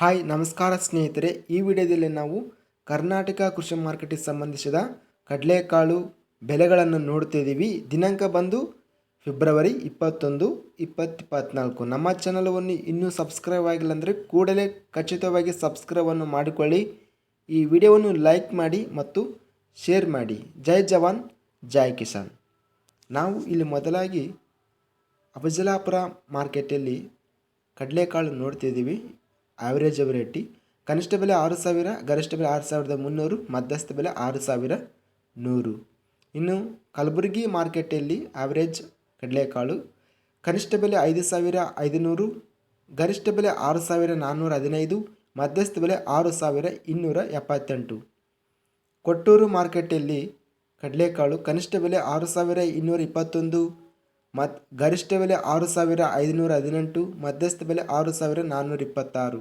Hi ನಮಸ್ಕಾರ ಸ್ನೇಹಿತರೆ. ಈ ವಿಡಿಯೋದಲ್ಲಿ ನಾವು ಕರ್ನಾಟಕ ಕೃಷಿ ಮಾರ್ಕೆಟಿಗೆ ಸಂಬಂಧಿಸಿದ ಕಡಲೆಕಾಳು ಬೆಲೆಗಳನ್ನು ನೋಡ್ತಿದ್ದೀವಿ ದಿನಾಂಕ ಬಂದು ಫೆಬ್ರವರಿ ಇಪ್ಪತ್ತೊಂದು, ಇಪ್ಪತ್ತು ಇಪ್ಪತ್ತ್ನಾಲ್ಕು ನಮ್ಮ ಚಾನಲವನ್ನು ಇನ್ನೂ ಸಬ್ಸ್ಕ್ರೈಬ್ ಆಗಿಲ್ಲ ಅಂದರೆ ಕೂಡಲೇ ಖಚಿತವಾಗಿ ಸಬ್ಸ್ಕ್ರೈಬನ್ನು ಮಾಡಿಕೊಳ್ಳಿ. ಈ ವಿಡಿಯೋವನ್ನು ಲೈಕ್ ಮಾಡಿ ಮತ್ತು ಶೇರ್ ಮಾಡಿ. ಜೈ ಜವಾನ್, ಜೈ ಕಿಸಾನ್. ನಾವು ಇಲ್ಲಿ ಮೊದಲಾಗಿ ಅಫಜಲಾಪುರ ಮಾರ್ಕೆಟಲ್ಲಿ ಕಡಲೆಕಾಳು ನೋಡ್ತಿದ್ದೀವಿ ಆವ್ರೇಜ್ ವೆರೈಟಿ ಕನಿಷ್ಠ ಬೆಲೆ ಆರು ಸಾವಿರ, ಗರಿಷ್ಠ ಬೆಲೆ ಆರು ಸಾವಿರದ ಮುನ್ನೂರು, ಮಧ್ಯಸ್ಥ ಬೆಲೆ ಆರು ಸಾವಿರ ನೂರು. ಇನ್ನು ಕಲಬುರಗಿ ಮಾರ್ಕೆಟಲ್ಲಿ ಆವರೇಜ್ ಕಡಲೆಕಾಳು, ಕನಿಷ್ಠ ಬೆಲೆ ಐದು ಸಾವಿರ ಐದುನೂರು, ಗರಿಷ್ಠ ಬೆಲೆ ಆರು ಸಾವಿರ ನಾನ್ನೂರ ಹದಿನೈದು, ಮಧ್ಯಸ್ಥ ಬೆಲೆ ಆರು ಸಾವಿರ ಇನ್ನೂರ ಎಪ್ಪತ್ತೆಂಟು. ಕೊಟ್ಟೂರು ಮಾರ್ಕೆಟಲ್ಲಿ ಕಡಲೆಕಾಳು ಕನಿಷ್ಠ ಬೆಲೆ ಆರು ಸಾವಿರ ಇನ್ನೂರ ಇಪ್ಪತ್ತೊಂದು ಮತ್ತು ಗರಿಷ್ಠ ಬೆಲೆ ಆರು ಸಾವಿರ ಐದುನೂರ ಹದಿನೆಂಟು, ಮಧ್ಯಸ್ಥ ಬೆಲೆ ಆರು ಸಾವಿರ ನಾನ್ನೂರ ಇಪ್ಪತ್ತಾರು.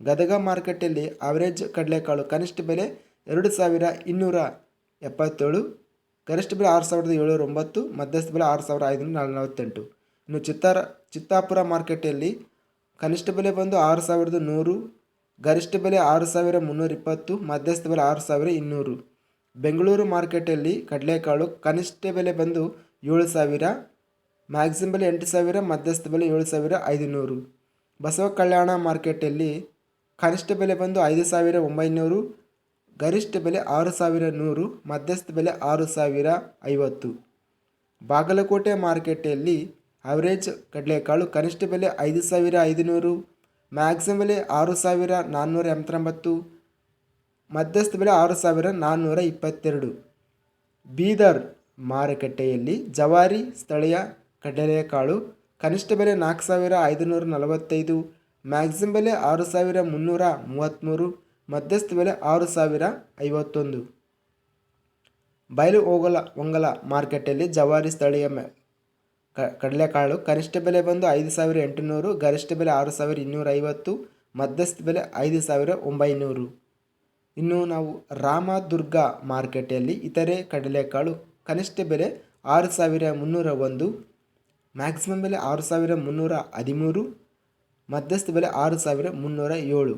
ಗದಗ ಮಾರುಕಟ್ಟೆಯಲ್ಲಿ ಅವರೇಜ್ ಕಡಲೆಕಾಳು ಕನಿಷ್ಠ ಬೆಲೆ ಎರಡು ಸಾವಿರ ಇನ್ನೂರ ಎಪ್ಪತ್ತೇಳು, ಗರಿಷ್ಠ ಬೆಲೆ ಆರು ಸಾವಿರದ ಏಳ್ನೂರ ಒಂಬತ್ತು, ಮಧ್ಯಸ್ಥ ಬೆಲೆ ಆರು ಸಾವಿರ ಐದುನೂರ ನಲವತ್ತೆಂಟು. ಇನ್ನು ಚಿತ್ತಾರ, ಚಿತ್ತಾಪುರ ಮಾರ್ಕೆಟಲ್ಲಿ ಕನಿಷ್ಠ ಬೆಲೆ ಬಂದು ಆರು ಸಾವಿರದ ನೂರು, ಗರಿಷ್ಠ ಬೆಲೆ ಆರು ಸಾವಿರ ಮುನ್ನೂರ ಇಪ್ಪತ್ತು, ಮಧ್ಯಸ್ಥ ಬೆಲೆ ಆರು ಸಾವಿರ ಇನ್ನೂರು. ಬೆಂಗಳೂರು ಮಾರ್ಕೆಟಲ್ಲಿ ಕಡಲೆಕಾಳು ಕನಿಷ್ಠ ಬೆಲೆ ಬಂದು ಏಳು ಸಾವಿರ ಮ್ಯಾಕ್ಸಿಮಮ್ ಬೆಲೆ ಎಂಟು ಸಾವಿರ, ಮಧ್ಯಸ್ಥ ಬೆಲೆ ಏಳು ಸಾವಿರ, ಐದುನೂರು. ಬಸವ ಕಲ್ಯಾಣ ಮಾರ್ಕೆಟಲ್ಲಿ ಕನಿಷ್ಠ ಬೆಲೆ ಬಂದು ಐದು ಸಾವಿರ ಒಂಬೈನೂರು, ಗರಿಷ್ಠ ಬೆಲೆ ಆರು ಸಾವಿರ ನೂರು, ಮಧ್ಯಸ್ಥ ಬೆಲೆ ಆರು ಸಾವಿರ ಐವತ್ತು. ಬಾಗಲಕೋಟೆ ಮಾರ್ಕೆಟಲ್ಲಿ ಅವರೇಜ್ ಕಡಲೆಕಾಳು ಕನಿಷ್ಠ ಬೆಲೆ ಐದು ಸಾವಿರ ಐದುನೂರು ಮ್ಯಾಕ್ಸಿಮ್ ಬೆಲೆ ಆರು ಸಾವಿರ ನಾನ್ನೂರ ಎಂಬತ್ತೊಂಬತ್ತು, ಮಧ್ಯಸ್ಥ ಬೆಲೆ ಆರು ಸಾವಿರ ನಾನ್ನೂರ ಇಪ್ಪತ್ತೆರಡು. ಬೀದರ್ ಮಾರುಕಟ್ಟೆಯಲ್ಲಿ ಜವಾರಿ ಸ್ಥಳೀಯ ಕಡಲೆಕಾಳು ಕನಿಷ್ಠ ಬೆಲೆ ನಾಲ್ಕು ಸಾವಿರ ಐದುನೂರ ನಲವತ್ತೈದು, ಮ್ಯಾಕ್ಸಿಮಮ್ ಬೆಲೆ ಆರು ಸಾವಿರ ಮುನ್ನೂರ ಮೂವತ್ತ್ಮೂರು ಮಧ್ಯಸ್ಥ ಬೆಲೆ ಆರು ಸಾವಿರ ಐವತ್ತೊಂದು. ಬಯಲು ಹೋಗಲ ಒಂಗಲ ಮಾರ್ಕೆಟಲ್ಲಿ ಜವಾರಿ ಸ್ಥಳೀಯ ಕಡಲೆಕಾಳು ಕನಿಷ್ಠ ಬೆಲೆ ಬಂದು ಐದು ಸಾವಿರ ಎಂಟುನೂರು, ಗರಿಷ್ಠ ಬೆಲೆ ಆರು ಸಾವಿರ ಇನ್ನೂರ ಐವತ್ತು, ಮಧ್ಯಸ್ಥ ಬೆಲೆ ಐದು ಸಾವಿರ ಒಂಬೈನೂರು. ಇನ್ನು ನಾವು ರಾಮದುರ್ಗ ಮಾರ್ಕೆಟಲ್ಲಿ ಇತರೆ ಕಡಲೆಕಾಳು ಕನಿಷ್ಠ ಬೆಲೆ ಆರು ಸಾವಿರ ಮುನ್ನೂರ ಒಂದು ಮ್ಯಾಕ್ಸಿಮಮ್ ಬೆಲೆ ಆರು ಸಾವಿರ ಮುನ್ನೂರ ಹದಿಮೂರು, ಮಧ್ಯಸ್ಥ ಬೆಲೆ ಆರು ಸಾವಿರ ಮುನ್ನೂರ ಏಳು.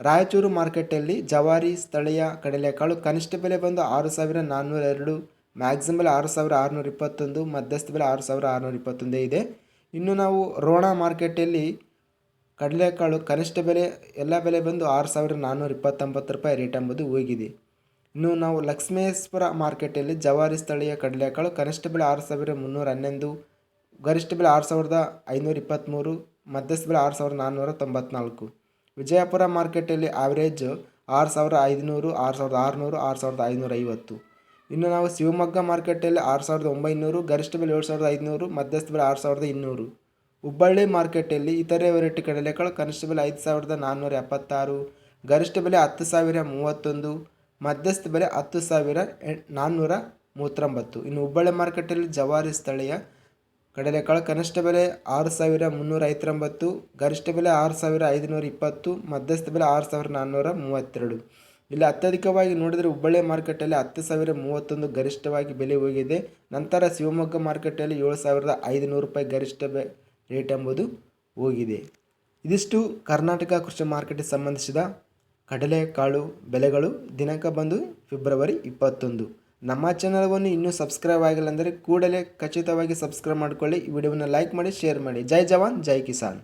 ರಾಯಚೂರು ಮಾರ್ಕೆಟಲ್ಲಿ ಜವಾರಿ ಸ್ಥಳೀಯ ಕಡಲೆಕಾಳು ಕನಿಷ್ಠ ಬೆಲೆ ಬಂದು ಆರು ಸಾವಿರ ನಾನ್ನೂರ ಎರಡು ಮ್ಯಾಕ್ಸಿಮಮ್ ಬೆಲೆ ಆರು ಸಾವಿರ ಆರುನೂರ ಇಪ್ಪತ್ತೊಂದು, ಮಧ್ಯಸ್ಥ ಬೆಲೆ ಆರು ಸಾವಿರ ಆರುನೂರ ಇಪ್ಪತ್ತೊಂದೇ ಇದೆ. ಇನ್ನು ನಾವು ರೋಣ ಮಾರ್ಕೆಟಲ್ಲಿ ಕಡಲೆಕಾಳು ಕನಿಷ್ಠ ಬೆಲೆ, ಎಲ್ಲ ಬೆಲೆ ಬಂದು ಆರು ಸಾವಿರ ನಾನ್ನೂರ ಇಪ್ಪತ್ತೊಂಬತ್ತು ರೂಪಾಯಿ ರೇಟ್ ಎಂಬುದು ಹೋಗಿದೆ ಇನ್ನು ನಾವು ಲಕ್ಷ್ಮೇಶ್ವರ ಮಾರ್ಕೆಟಲ್ಲಿ ಜವಾರಿ ಸ್ಥಳೀಯ ಕಡಲೆಕಾಳು ಕನಿಷ್ಠ ಬೆಲೆ ಆರು ಸಾವಿರ ಮುನ್ನೂರ ಹನ್ನೊಂದು ಗರಿಷ್ಠ ಬೆಲೆ ಆರು ಸಾವಿರದ ಐನೂರ ಇಪ್ಪತ್ತ್ಮೂರು ಮಧ್ಯಸ್ಥ ಬೆಲೆ ಆರು ಸಾವಿರದ ನಾನ್ನೂರ ತೊಂಬತ್ನಾಲ್ಕು. ವಿಜಯಪುರ ಮಾರ್ಕೆಟಲ್ಲಿ ಆವ್ರೇಜ್ ಆರು ಸಾವಿರ ಐದುನೂರು ಆರು ಸಾವಿರದ ಆರುನೂರು, ಆರು ಸಾವಿರದ ಐನೂರ ಐವತ್ತು. ಇನ್ನು ನಾವು ಶಿವಮೊಗ್ಗ ಮಾರ್ಕೆಟಲ್ಲಿ ಆರು ಸಾವಿರದ ಒಂಬೈನೂರು, ಗರಿಷ್ಠ ಬೆಲೆ ಏಳು ಸಾವಿರದ ಐದುನೂರು ಮಧ್ಯಸ್ಥ ಬೆಲೆ ಆರು ಸಾವಿರದ ಇನ್ನೂರು. ಹುಬ್ಬಳ್ಳಿ ಮಾರ್ಕೆಟಲ್ಲಿ ಇತರೆ ವೆರೈಟಿ ಕಡಲೆಕಾಳು ಕನಿಷ್ಠ ಬೆಲೆ ಐದು ಸಾವಿರದ ನಾನ್ನೂರ ಎಪ್ಪತ್ತಾರು, ಗರಿಷ್ಠ ಬೆಲೆ ಹತ್ತು ಸಾವಿರ ಮೂವತ್ತೊಂದು, ಮಧ್ಯಸ್ಥ ಬೆಲೆ ಹತ್ತು ಸಾವಿರ ಎ- ನಾನ್ನೂರ ಮೂವತ್ತೊಂಬತ್ತು. ಇನ್ನು ಹುಬ್ಬಳ್ಳಿ ಮಾರ್ಕೆಟಲ್ಲಿ ಜವಾರಿ ಸ್ಥಳೀಯ ಕಡಲೆಕಾಳು ಕನಿಷ್ಠ ಬೆಲೆ ಆರು ಸಾವಿರ ಮುನ್ನೂರ ಐವತ್ತೊಂಬತ್ತು, ಗರಿಷ್ಠ ಬೆಲೆ ಆರು ಸಾವಿರ ಐದುನೂರ ಇಪ್ಪತ್ತು, ಮಧ್ಯಸ್ಥ ಬೆಲೆ ಆರು ಸಾವಿರ ನಾನ್ನೂರ ಮೂವತ್ತೆರಡು. ಇಲ್ಲಿ ಅತ್ಯಧಿಕವಾಗಿ ನೋಡಿದರೆ ಹುಬ್ಬಳ್ಳಿ ಮಾರ್ಕೆಟಲ್ಲಿ ಹತ್ತು ಸಾವಿರ ಮೂವತ್ತೊಂದು ಗರಿಷ್ಠವಾಗಿ ಬೆಲೆ ಹೋಗಿದೆ. ನಂತರ ಶಿವಮೊಗ್ಗ ಮಾರ್ಕೆಟಲ್ಲಿ ಏಳು ಸಾವಿರದ ಐದುನೂರು ರೂಪಾಯಿ ಗರಿಷ್ಠ ಬೆ, ರೇಟ್ ಎಂಬುದು ಹೋಗಿದೆ. ಇದಿಷ್ಟು ಕರ್ನಾಟಕ ಕೃಷಿ ಮಾರ್ಕೆಟ್ಗೆ ಸಂಬಂಧಿಸಿದ ಕಡಲೆಕಾಳು ಬೆಲೆಗಳು ದಿನಾಂಕ ಬಂದು ಫೆಬ್ರವರಿ ಇಪ್ಪತ್ತೊಂದು. ನಮ್ಮ ಚಾನಲ್ಗೂ ಇನ್ನೂ ಸಬ್ಸ್ಕ್ರೈಬ್ ಆಗಿಲ್ಲ ಅಂದರೆ ಕೂಡಲೇ ಖಚಿತವಾಗಿ ಸಬ್ಸ್ಕ್ರೈಬ್ ಮಾಡಿಕೊಳ್ಳಿ. ವಿಡಿಯೋವನ್ನು ಲೈಕ್ ಮಾಡಿ ಶೇರ್ ಮಾಡಿ. ಜೈ ಜವಾನ್, ಜೈ ಕಿಸಾನ್.